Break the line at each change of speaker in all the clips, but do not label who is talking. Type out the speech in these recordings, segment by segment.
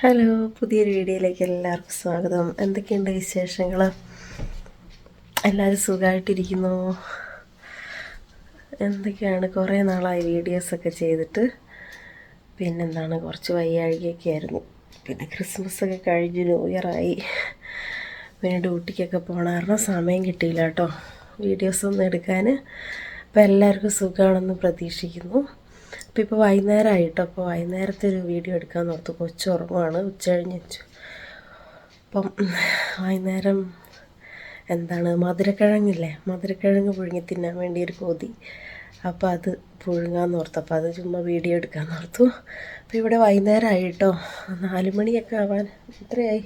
Hello പുതിയൊരു വീഡിയോയിലേക്ക് എല്ലാവർക്കും സ്വാഗതം. എന്തൊക്കെയുണ്ട് വിശേഷങ്ങൾ എല്ലാവരും സുഖമായിട്ടിരിക്കുന്നു എന്തൊക്കെയാണ്? കുറേ നാളായി വീഡിയോസൊക്കെ ചെയ്തിട്ട്. പിന്നെന്താണ്? കുറച്ച് വയ്യാഴികയൊക്കെ ആയിരുന്നു. പിന്നെ ക്രിസ്മസ് ഒക്കെ കഴിഞ്ഞ് ന്യൂ ഇയറായി പിന്നെ ഡ്യൂട്ടിക്കൊക്കെ പോകണ കാരണം സമയം കിട്ടിയില്ല കേട്ടോ. വീഡിയോസൊന്നും എടുക്കാൻ അപ്പോൾ എല്ലാവർക്കും സുഖമാണെന്ന് പ്രതീക്ഷിക്കുന്നു. അപ്പോൾ ഇപ്പോൾ വൈകുന്നേരമായിട്ടോ അപ്പോൾ വൈകുന്നേരത്തെ ഒരു വീഡിയോ എടുക്കാൻ ഓർത്തു കൊച്ചു ഉറങ്ങുവാണ് ഉച്ച കഴിഞ്ഞ് അപ്പം വൈകുന്നേരം എന്താണ് മധുരക്കിഴങ്ങില്ലേ? മധുരക്കിഴങ്ങ് പുഴുങ്ങി തിന്നാൻ വേണ്ടി ഒരു കൊതി. അപ്പോൾ അത് പുഴുങ്ങാന്ന് ഓർത്തു അപ്പോൾ അത് ചുമ്മാ വീഡിയോ എടുക്കാമെന്ന് ഓർത്തു. അപ്പോൾ ഇവിടെ വൈകുന്നേരം ആയിട്ടോ മണിയൊക്കെ ആവാൻ ഇത്രയായി.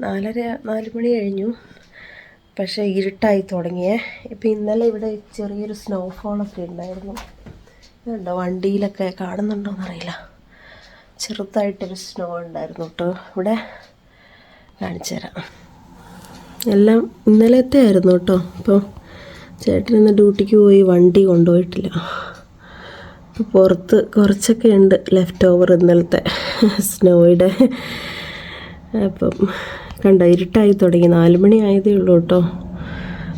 നാലര നാല് മണി കഴിഞ്ഞു. പക്ഷേ ഇരുട്ടായി തുടങ്ങിയേ. ഇപ്പം ഇന്നലെ ഇവിടെ ചെറിയൊരു സ്നോഫോളൊക്കെ ഉണ്ടായിരുന്നു. ഇതുണ്ടോ വണ്ടിയിലൊക്കെ കാണുന്നുണ്ടോയെന്ന് അറിയില്ല ചെറുതായിട്ടൊരു സ്നോ ഉണ്ടായിരുന്നു കേട്ടോ ഇവിടെ കാണിച്ചു തരാം. എല്ലാം ഇന്നലത്തെ ആയിരുന്നു കേട്ടോ അപ്പോൾ ചേട്ടൻ ഇന്ന് ഡ്യൂട്ടിക്ക് പോയി വണ്ടി കൊണ്ടുപോയിട്ടില്ല. അപ്പോൾ പുറത്ത് കുറച്ചൊക്കെ ഉണ്ട് ലെഫ്റ്റ് ഓവർ ഇന്നലത്തെ സ്നോയുടെ അപ്പം കണ്ട ഇരുട്ടായി തുടങ്ങി. നാല് മണി ആയതേ ഉള്ളൂ കേട്ടോ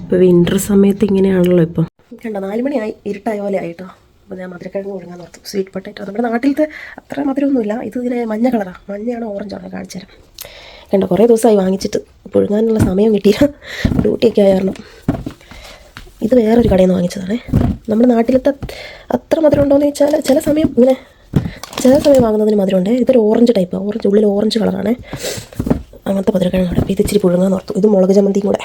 ഇപ്പോൾ വിന്റർ സമയത്ത് ഇങ്ങനെയാണല്ലോ ഇപ്പം. കണ്ട നാല് മണിയായി ഇരുട്ടായ പോലെ ആയിട്ടോ അപ്പോൾ ഞാൻ മധുരക്കിഴങ്ങ് കൊടുക്കാൻ നിർത്തും സ്വീറ്റ് പൊട്ടേറ്റോ നമ്മുടെ നാട്ടിലത്തെ അത്ര മധുരമൊന്നുമില്ല. ഇത് ഇതിന് മഞ്ഞ കളറാണ് മഞ്ഞയാണോ ഓറഞ്ചാണോ കാണിച്ചു തരാം. കണ്ടോ കുറേ ദിവസമായി വാങ്ങിച്ചിട്ട്. പുഴുങ്ങാനുള്ള സമയം കിട്ടിയില്ല. ഡ്യൂട്ടിയൊക്കെ ആയ കാരണം. ഇത് വേറൊരു കടയിൽ നിന്ന് വാങ്ങിച്ചതാണ്. നമ്മുടെ നാട്ടിലത്തെ അത്ര മധുരം ഉണ്ടോയെന്ന് ചോദിച്ചാൽ ചില സമയം ഇങ്ങനെ ചില സമയം വാങ്ങുന്നതിന് മധുരമുണ്ട്. ഇതൊരു ഓറഞ്ച് ടൈപ്പ് ഓറഞ്ച് ഉള്ളിൽ ഓറഞ്ച് കളറാണ് അങ്ങനത്തെ മധുരക്കിഴങ്ങാണ്. അപ്പോൾ ഇത് ഇച്ചിരി പുഴുങ്ങാൻ ഓർത്തു. ഇത് മുളക് ചമ്മന്തിയും കൂടെ.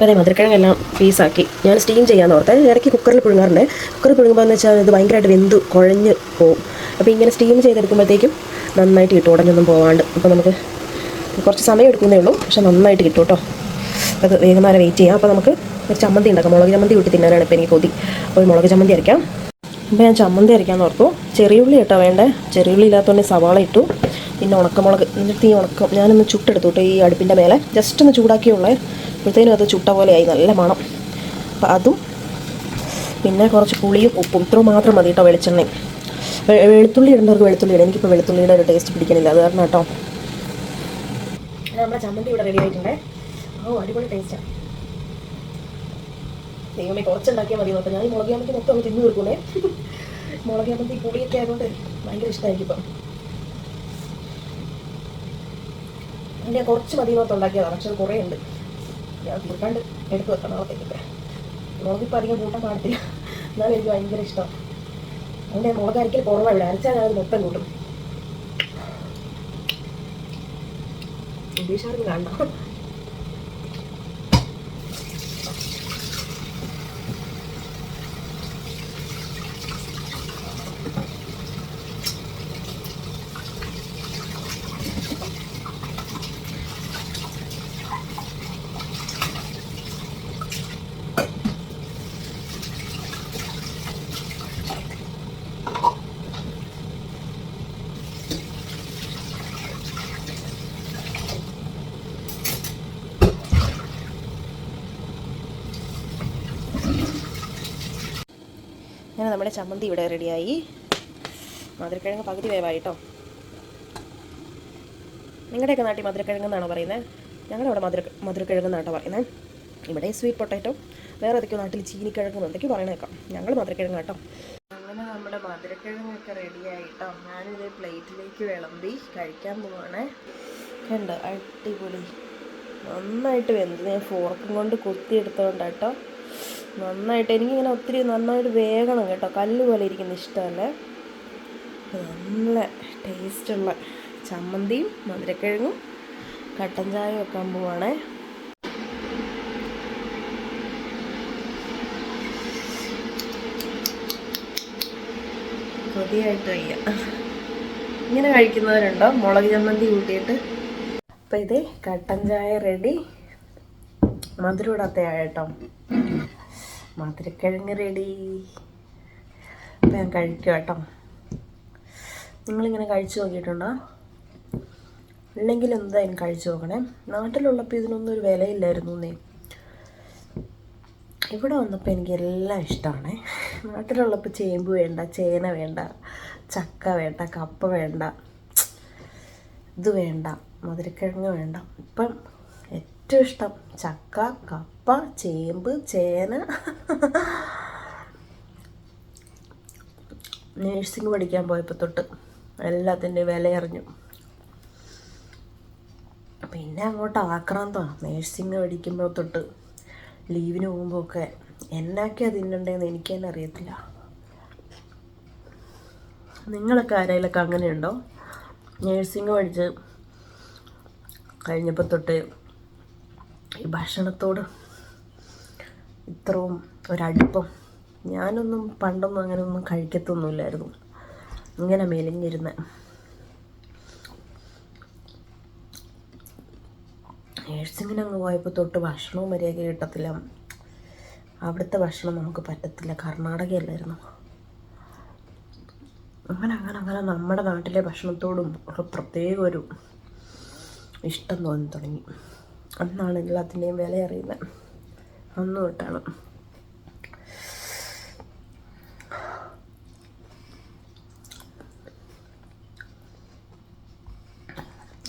ഇപ്പോൾ അതേ മധുരക്കിഴങ്ങെല്ലാം പീസാക്കി. ഞാൻ സ്റ്റീം ചെയ്യാൻ ഓർത്തെ. ഇടയ്ക്ക് കുക്കറിൽ പുഴുങ്ങാറുണ്ട്. കുക്കറിൽ പുഴുങ്ങുമ്പോൾ എന്ന് വെച്ചാൽ ഇത് ഭയങ്കരമായിട്ട് വെന്ത് കുഴഞ്ഞ് പോവും. അപ്പോൾ ഇങ്ങനെ സ്റ്റീം ചെയ്തെടുക്കുമ്പോഴത്തേക്കും നന്നായിട്ട് കിട്ടും. ഉടഞ്ഞൊന്നും പോവാണ്ട്. അപ്പോൾ നമുക്ക് കുറച്ച് സമയം എടുക്കുന്നേ ഉള്ളൂ. പക്ഷേ നന്നായിട്ട് കിട്ടും കേട്ടോ അപ്പോൾ അത് വൈകുന്നേരം വെയിറ്റ് ചെയ്യാം. അപ്പോൾ നമുക്ക് ഒരു ചമ്മന്തി ഉണ്ടാക്കാം. മുളക് ചമ്മന്തി കൂട്ടി തിന്നാനാണ് ഇപ്പോൾ എനിക്ക് കൊതി. അപ്പോൾ മുളക് ചമ്മന്തി അരയ്ക്കാം. അപ്പോൾ ഞാൻ ചമ്മന്തി അരയ്ക്കാമെന്ന് ഓർത്തു. ചെറിയുള്ളി കേട്ടോ വേണ്ടേ? ചെറിയുള്ളി ഇല്ലാത്തതുകൊണ്ട് സവാള ഇട്ടു. പിന്നെ ഉണക്കമുളക് എന്നിട്ട് തീ ഉണക്കം. ഞാനൊന്ന് ചുട്ടെടുത്തു കേട്ടോ ഈ അടുപ്പിന്റെ മേലെ. ജസ്റ്റ് ഒന്ന് ചൂടാക്കിയുള്ളേ അപ്പോഴത്തേനും അത് ചുട്ട പോലെയായി നല്ല മണം. അപ്പം അതും പിന്നെ കുറച്ച് പുളിയും ഉപ്പും. ഇത്ര മാത്രം മതി കേട്ടോ വെളിച്ചെണ്ണയും വെളുത്തുള്ളി ഇടേണ്ടവർക്ക് വെളുത്തുള്ളി ഇടാം. എനിക്കിപ്പോൾ വെളുത്തുള്ളിയുടെ ഒരു ടേസ്റ്റ് പിടിക്കണില്ല. അത് കാരണം കേട്ടോ നമ്മുടെ ചമ്മന്തി ഇവിടെ റെഡി ആയിട്ടുണ്ടേ. ഓ അടിപൊളി ടേസ്റ്റാണ് ദൈവമേ കുറച്ചുണ്ടാക്കിയാൽ മതി അപ്പോൾ ഞാൻ ഈ മുളക് ചമ്മന്തി മൊത്തം തിന്നു തീർക്കൂലേ. മുളക് ചമ്മന്തി പുളിയൊക്കെ ആയതുകൊണ്ട് ഭയങ്കര ഇഷ്ടമായിരിക്കും ഇപ്പം. ഞാൻ കുറച്ച് മതി നോർത്ത് ഉണ്ടാക്കിയതാണ് പക്ഷെ കുറേ ഉണ്ട്. ഞാൻ തീർക്കാണ്ട് എടുത്ത് വെക്കണം നാളത്തേക്കൊക്കെ മുളക് ഇപ്പം അധികം കൂട്ടാൻ പാടത്തില്ല എന്നാലും എനിക്ക് ഭയങ്കര ഇഷ്ടം. ഞാൻ മുളക് അരക്കൽ കുറവാണ് ഇവിടെ. അരച്ചാൽ ഞാൻ അത് മൊത്തം കൂട്ടും. ഇംഗ്ലീഷുകാർക്ക് കാണണം അങ്ങനെ നമ്മുടെ ചമ്മന്തി ഇവിടെ റെഡിയായി. മധുരക്കിഴങ്ങ് പകുതി വേവായി കേട്ടോ നിങ്ങളുടെയൊക്കെ നാട്ടിൽ മധുരക്കിഴങ്ങ് എന്നാണോ പറയുന്നത് ഞങ്ങളുടെ അവിടെ മധുര മധുരക്കിഴങ്ങ് എന്നാട്ടോ പറയുന്നത് ഇവിടെ സ്വീറ്റ് പൊട്ടാറ്റോ വേറെ ഏതൊക്കെയോ നാട്ടിൽ ചീനിക്കിഴങ്ങ് എന്നൊക്കെ പറയണേക്കാം. ഞങ്ങൾ മധുരക്കിഴങ്ങ് കേട്ടോ അങ്ങനെ നമ്മുടെ മധുരക്കിഴങ്ങൊക്കെ റെഡിയായി കേട്ടോ ഞാനിത് പ്ലേറ്റിലേക്ക് വിളമ്പി കഴിക്കാൻ പോവാണേ. കണ്ടോ? അടിപൊളി. നന്നായിട്ട് വെന്ത് ഞാൻ ഫോർക്കും കൊണ്ട് കുത്തിയെടുത്തോണ്ടാട്ടോ നന്നായിട്ട് എനിക്കിങ്ങനെ ഒത്തിരി നന്നായിട്ട് വേഗണം കേട്ടോ. കല്ല് പോലെ ഇരിക്കുന്ന ഇഷ്ടമല്ല? നല്ല ടേസ്റ്റുള്ള ചമ്മന്തിയും മധുരക്കിഴങ്ങും കട്ടൻ ചായ വെക്കാൻ പോവാണേ കൊതിയായിട്ട് വയ്യ. ഇങ്ങനെ കഴിക്കുന്നവരുണ്ടോ? മുളക് ചമ്മന്തി കൂട്ടിയിട്ട്. അപ്പം ഇത് കട്ടൻ ചായ റെഡി. മധുരം ഇടാത്ത കേട്ടോ. മധുരക്കിഴങ്ങ് റെഡി അപ്പം ഞാൻ കഴിക്കും കേട്ടോ. നിങ്ങളിങ്ങനെ കഴിച്ചു നോക്കിയിട്ടുണ്ടോ? ഇല്ലെങ്കിൽ എന്തായാലും കഴിച്ചു നോക്കണേ? നാട്ടിലുള്ളപ്പോൾ ഇതിനൊന്നും ഒരു വിലയില്ലായിരുന്നു എന്നേ. ഇവിടെ വന്നപ്പോൾ എനിക്ക് എല്ലാം ഇഷ്ടമാണ്. നാട്ടിലുള്ളപ്പോൾ ചേമ്പ് വേണ്ട ചേന വേണ്ട ചക്ക വേണ്ട കപ്പ വേണ്ട ഇത് വേണ്ട മധുരക്കിഴങ്ങ് വേണ്ട. ഇപ്പം ഏറ്റവും ഇഷ്ടം ചക്ക കപ്പ ചേമ്പ് ചേന. നേഴ്സിംഗ് പഠിക്കാൻ പോയപ്പോൾ തൊട്ട് എല്ലാത്തിന്റെ വിലയറിഞ്ഞു. പിന്നെ അങ്ങോട്ട് ആക്രാന്തമാണ് നേഴ്സിംഗ് പഠിക്കുമ്പോൾ തൊട്ട് ലീവിന് പോകുമ്പോൾ ഒക്കെ എന്നാക്കിയാ തിന്നണ്ടേന്ന് എനിക്ക് തന്നെ അറിയത്തില്ല. നിങ്ങളൊക്കെ ആരെങ്കിലൊക്കെ അങ്ങനെയുണ്ടോ? നേഴ്സിംഗ് പഠിച്ച് കഴിഞ്ഞപ്പോൾ തൊട്ട് ഈ ഭക്ഷണത്തോട് ഇത്രയും ഒരടുപ്പം. ഞാനൊന്നും പണ്ടൊന്നും അങ്ങനെ ഒന്നും കഴിക്കത്തൊന്നുമില്ലായിരുന്നു. ഇങ്ങനെ മെലിഞ്ഞിരുന്ന. നേഴ്സിങ്ങിന് അങ്ങ് പോയപ്പോൾ തൊട്ട് ഭക്ഷണവും മര്യാദയ്ക്ക് കിട്ടത്തില്ല. അവിടുത്തെ ഭക്ഷണം നമുക്ക് പറ്റത്തില്ല. കർണാടകയല്ലായിരുന്നു. അങ്ങനെ അങ്ങനെ അങ്ങനെ നമ്മുടെ നാട്ടിലെ ഭക്ഷണത്തോടും ഒരു പ്രത്യേക ഒരു ഇഷ്ടം തോന്നി തുടങ്ങി. അന്നാണ് എല്ലാത്തിന്റെയും വില അറിയുന്നത് അന്ന് തൊട്ടാണ്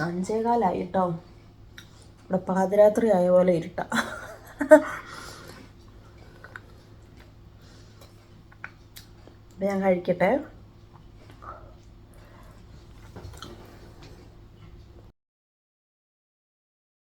അഞ്ചേകാലായി കേട്ടോ ഇവിടെ പാതിരാത്രി ആയ പോലെ ഇരുട്ട. ഞാൻ കഴിക്കട്ടെ.